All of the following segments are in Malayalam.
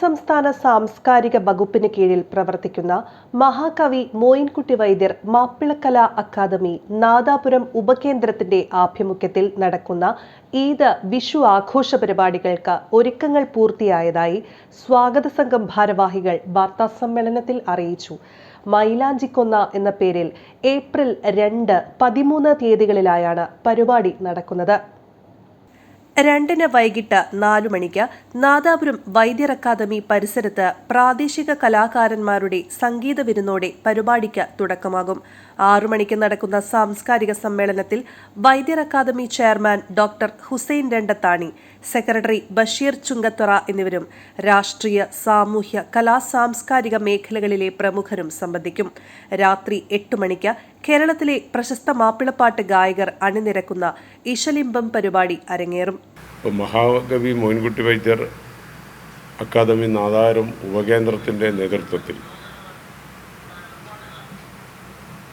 സംസ്ഥാന സാംസ്കാരിക വകുപ്പിന് കീഴിൽ പ്രവർത്തിക്കുന്ന മഹാകവി മോയിൻകുട്ടി വൈദ്യർ മാപ്പിളക്കല അക്കാദമി നാദാപുരം ഉപകേന്ദ്രത്തിന്റെ ആഭിമുഖ്യത്തിൽ നടക്കുന്ന ഈദ് വിഷു ആഘോഷ പരിപാടികൾക്ക് ഒരുക്കങ്ങൾ പൂർത്തിയായതായി സ്വാഗത സംഘം ഭാരവാഹികൾ വാർത്താ സമ്മേളനത്തിൽ അറിയിച്ചു. മൈലാഞ്ചിക്കൊന്ന എന്ന പേരിൽ ഏപ്രിൽ രണ്ട് പതിമൂന്ന് തീയതികളിലായാണ് പരിപാടി നടക്കുന്നത്. രണ്ടിന് വൈകിട്ട് നാലു മണിക്ക് നാദാപുരം വൈദ്യർ അക്കാദമി പരിസരത്ത് പ്രാദേശിക കലാകാരന്മാരുടെ സംഗീത വിരുന്നോടെ പരിപാടിക്ക് തുടക്കമാകും. ആറു മണിക്ക് നടക്കുന്ന സാംസ്കാരിക സമ്മേളനത്തിൽ Vaidyar academy chairman doctor Hussain Randathani secretary Basheer Chungathara എന്നിവരും രാഷ്ട്രീയ സാമൂഹ്യ കലാ സാംസ്കാരിക മേഖലകളിലെ പ്രമുഖരും സംബന്ധിക്കും. രാത്രി എട്ട് മണിക്ക് കേരളത്തിലെ പ്രശസ്ത മാപ്പിളപ്പാട്ട് ഗായകർ അണിനിരക്കുന്ന ഇശലിംബം പരിപാടി അരങ്ങേറും. മഹാകവി മോയിൻകുട്ടി വൈദ്യർ അക്കാദമി നാദാരം ഉപകേന്ദ്രത്തിന്റെ നേതൃത്വത്തിൽ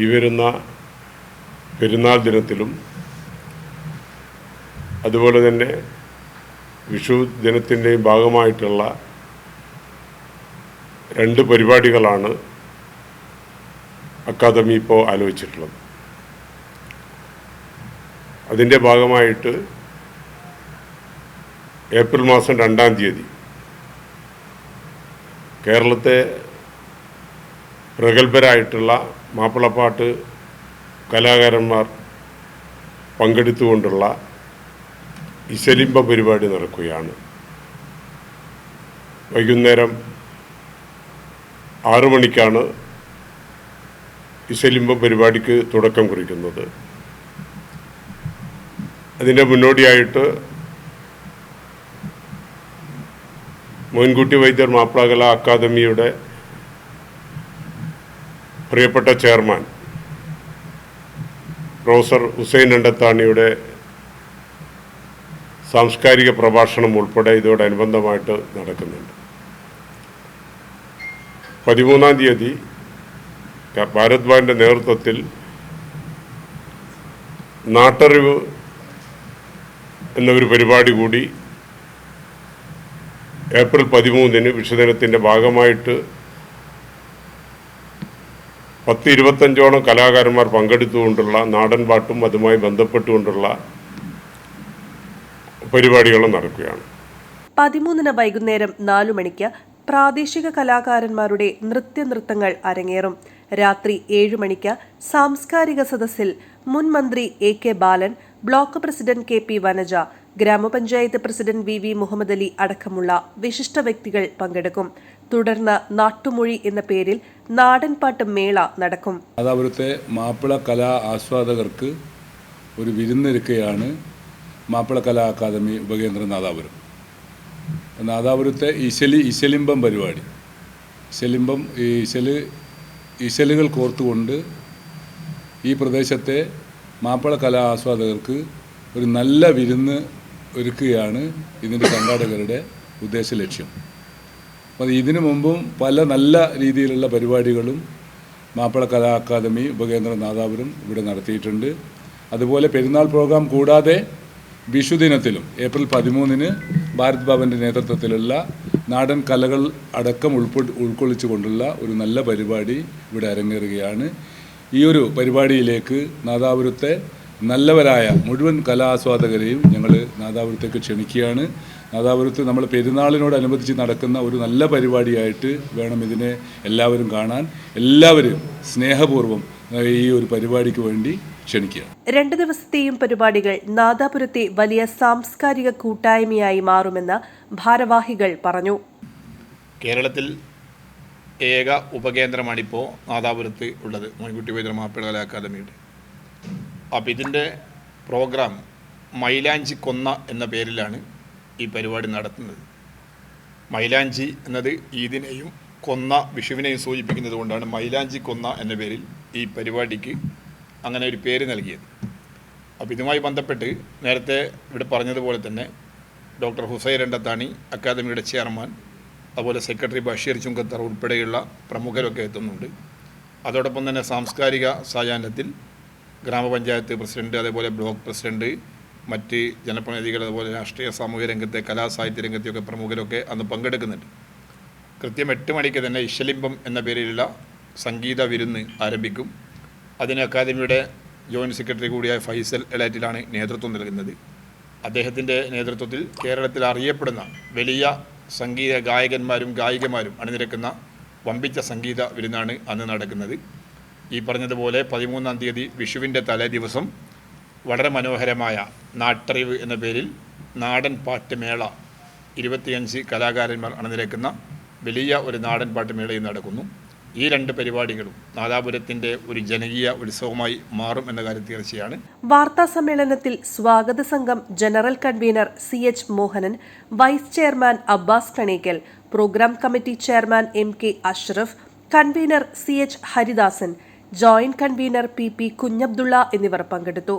ഈ വരുന്ന പെരുന്നാൾ ദിനത്തിലും അതുപോലെ തന്നെ വിഷു ദിനത്തിന്റെയും ഭാഗമായിട്ടുള്ള രണ്ട് പരിപാടികളാണ് അക്കാദമി ഇപ്പോൾ ആലോചിച്ചിട്ടുള്ളത്. അതിന്റെ ഭാഗമായിട്ട് ഏപ്രിൽ മാസം രണ്ടാം തീയതി കേരളത്തെ പ്രഗത്ഭരായിട്ടുള്ള മാപ്പിളപ്പാട്ട് കലാകാരന്മാർ പങ്കെടുത്തുകൊണ്ടുള്ള ഇശലിംബ പരിപാടി നടക്കുകയാണ്. വൈകുന്നേരം ആറു മണിക്കാണ് ഇശലിംബ പരിപാടിക്ക് തുടക്കം കുറിക്കുന്നത്. അതിന്റെ മുന്നോടിയായിട്ട് മോൻകുട്ടി വൈദ്യർ മാപ്പിളകല അക്കാദമിയുടെ പ്രിയപ്പെട്ട ചെയർമാൻ പ്രൊഫസർ ഹുസൈൻ രണ്ടത്താണിയുടെ സാംസ്കാരിക പ്രഭാഷണം ഉൾപ്പെടെ ഇതോടനുബന്ധമായിട്ട് നടക്കുന്നുണ്ട്. പതിമൂന്നാം തീയതി ഭാരത് നേതൃത്വത്തിൽ നാട്ടറിവ് എന്നൊരു പരിപാടി കൂടി ഏപ്രിൽ പതിമൂന്നിന് വിഷുദിനത്തിന്റെ ഭാഗമായിട്ട് പത്ത് ഇരുപത്തഞ്ചോളം കലാകാരന്മാർ പങ്കെടുത്തുകൊണ്ടുള്ള നാടൻ പാട്ടും അതുമായി ബന്ധപ്പെട്ടുകൊണ്ടുള്ള പരിപാടികളും നടക്കുകയാണ്. പതിമൂന്നിന് വൈകുന്നേരം നാലു മണിക്ക് പ്രാദേശിക കലാകാരന്മാരുടെ നൃത്യനൃത്തങ്ങൾ അരങ്ങേറും. രാത്രി ഏഴു മണിക്ക് സാംസ്കാരിക സദസ്സിൽ മുൻ മന്ത്രി A K Balan block president K P Vanaja ഗ്രാമപഞ്ചായത്ത് president V V Muhammad Ali അടക്കമുള്ള വിശിഷ്ട വ്യക്തികൾ പങ്കെടുക്കും. തുടർന്ന് നാട്ടുമൊഴി എന്ന പേരിൽ നാടൻപാട്ട് മേള നടക്കും. നാദാപുരത്തെ മാപ്പിള കലാ ആസ്വാദകർക്ക് ഒരു വിരുന്നൊരുക്കുകയാണ് മാപ്പിള കലാ അക്കാദമി ഉപകേന്ദ്രം നാദാപുരം നാദാപുരത്തെ ഇശലി ഇശലിംബം പരിപാടി. ഇശലിംബം ഈ ഇശൽ ഇശലുകൾ കോർത്തുകൊണ്ട് ഈ പ്രദേശത്തെ മാപ്പിള കലാ ആസ്വാദകർക്ക് ഒരു നല്ല വിരുന്ന് ഒരുക്കുകയാണ് ഇതിന്റെ സംഘാടകരുടെ ഉദ്ദേശ ലക്ഷ്യം. അപ്പോൾ ഇതിനു മുമ്പും പല നല്ല രീതിയിലുള്ള പരിപാടികളും മാപ്പിള കലാ അക്കാദമി ഉപകേന്ദ്ര നാദാപുരം ഇവിടെ നടത്തിയിട്ടുണ്ട്. അതുപോലെ പെരുന്നാൾ പ്രോഗ്രാം കൂടാതെ വിഷുദിനത്തിലും ഏപ്രിൽ പതിമൂന്നിന് ഭാരത് ഭവന്റെ നേതൃത്വത്തിലുള്ള നാടൻ കലകൾ അടക്കം ഉൾപ്പെ ഉൾക്കൊള്ളിച്ചുകൊണ്ടുള്ള ഒരു നല്ല പരിപാടി ഇവിടെ അരങ്ങേറുകയാണ്. ഈ ഒരു പരിപാടിയിലേക്ക് നാദാപുരത്തെ നല്ലവരായ മുഴുവൻ കലാസ്വാദകരെയും ഞങ്ങൾ നാദാപുരത്തേക്ക് ക്ഷണിക്കുകയാണ്. നാദാപുരത്ത് നമ്മൾ പെരുന്നാളിനോടനുബന്ധിച്ച് നടക്കുന്ന ഒരു നല്ല പരിപാടിയായിട്ട് വേണം ഇതിനെ എല്ലാവരും കാണാൻ. എല്ലാവരും സ്നേഹപൂർവം ഈ ഒരു പരിപാടിക്ക് വേണ്ടി ക്ഷണിക്കുകയാണ് രണ്ട് ദിവസത്തെയും പരിപാടികൾ നാദാപുരത്തെ വലിയ സാംസ്കാരിക കൂട്ടായ്മയായി മാറുമെന്ന് ഭാരവാഹികൾ പറഞ്ഞു. കേരളത്തിൽ ഏക ഉപകേന്ദ്രമാണിപ്പോൾ നാദാപുരത്ത് ഉള്ളത് മോൻകുട്ടി വൈദ്യർ മാപ്പിള കലാ അക്കാദമിയുടെ. അപ്പോൾ ഇതിന്റെ പ്രോഗ്രാം മൈലാഞ്ചി കൊന്ന എന്ന പേരിലാണ് ഈ പരിപാടി നടത്തുന്നത്. മൈലാഞ്ചി എന്നത് ഈദിനെയും കൊന്ന വിഷുവിനെയും സൂചിപ്പിക്കുന്നത് കൊണ്ടാണ് മൈലാഞ്ചി കൊന്ന എന്ന പേരിൽ ഈ പരിപാടിക്ക് അങ്ങനെ ഒരു പേര് നൽകിയത്. അപ്പോൾ ഇതുമായി ബന്ധപ്പെട്ട് നേരത്തെ ഇവിടെ പറഞ്ഞതുപോലെ തന്നെ ഡോക്ടർ ഹുസൈൻ രണ്ടത്താണി അക്കാദമിയുടെ ചെയർമാൻ അതുപോലെ സെക്രട്ടറി ബഷീർ ചുങ്കത്തർ ഉൾപ്പെടെയുള്ള പ്രമുഖരൊക്കെ എത്തുന്നുണ്ട്. അതോടൊപ്പം തന്നെ സാംസ്കാരിക സായാഹ്നത്തിൽ ഗ്രാമപഞ്ചായത്ത് പ്രസിഡന്റ് അതേപോലെ ബ്ലോക്ക് പ്രസിഡന്റ് മറ്റ് ജനപ്രതിനിധികൾ അതുപോലെ രാഷ്ട്രീയ സാമൂഹ്യ രംഗത്തെ കലാ സാഹിത്യ രംഗത്തെയൊക്കെ പ്രമുഖരൊക്കെ അന്ന് പങ്കെടുക്കുന്നുണ്ട്. കൃത്യം എട്ട് മണിക്ക് തന്നെ ഇശലിംബം എന്ന പേരിലുള്ള സംഗീത വിരുന്ന് ആരംഭിക്കും. അതിന് അക്കാദമിയുടെ ജോയിന്റ് സെക്രട്ടറി കൂടിയായ ഫൈസൽ എലാറ്റിലാണ് നേതൃത്വം നൽകുന്നത്. അദ്ദേഹത്തിന്റെ നേതൃത്വത്തിൽ കേരളത്തിൽ അറിയപ്പെടുന്ന വലിയ സംഗീത ഗായകന്മാരും ഗായികമാരും അണിനിരക്കുന്ന വമ്പിച്ച സംഗീത വിരുന്നാണ് അന്ന് നടക്കുന്നത്. ഈ പറഞ്ഞതുപോലെ പതിമൂന്നാം തീയതി വിഷുവിന്റെ തലേ ദിവസം വളരെ മനോഹരമായ നാട്ടറിവ് എന്ന പേരിൽ നാടൻ പാട്ട് മേള ഇരുപത്തിയഞ്ച് കലാകാരന്മാർ അണിനിരക്കുന്ന വലിയ ഒരു നാടൻ പാട്ട് മേളയും നടക്കുന്നു. ഈ രണ്ട് പരിപാടികളും നാദാപുരത്തിന്റെ ഒരു ജനകീയ ഉത്സവമായി മാറും എന്ന കാര്യം തീർച്ചയാണ്. വാർത്താ സമ്മേളനത്തിൽ സ്വാഗത സംഘം general convener C H Mohanan vice chairman Abbas Kanekkal program committee chairman M K Ashraf convener C H Haridasan joint convener P P Kunhabdulla എന്നിവർ പങ്കെടുത്തു.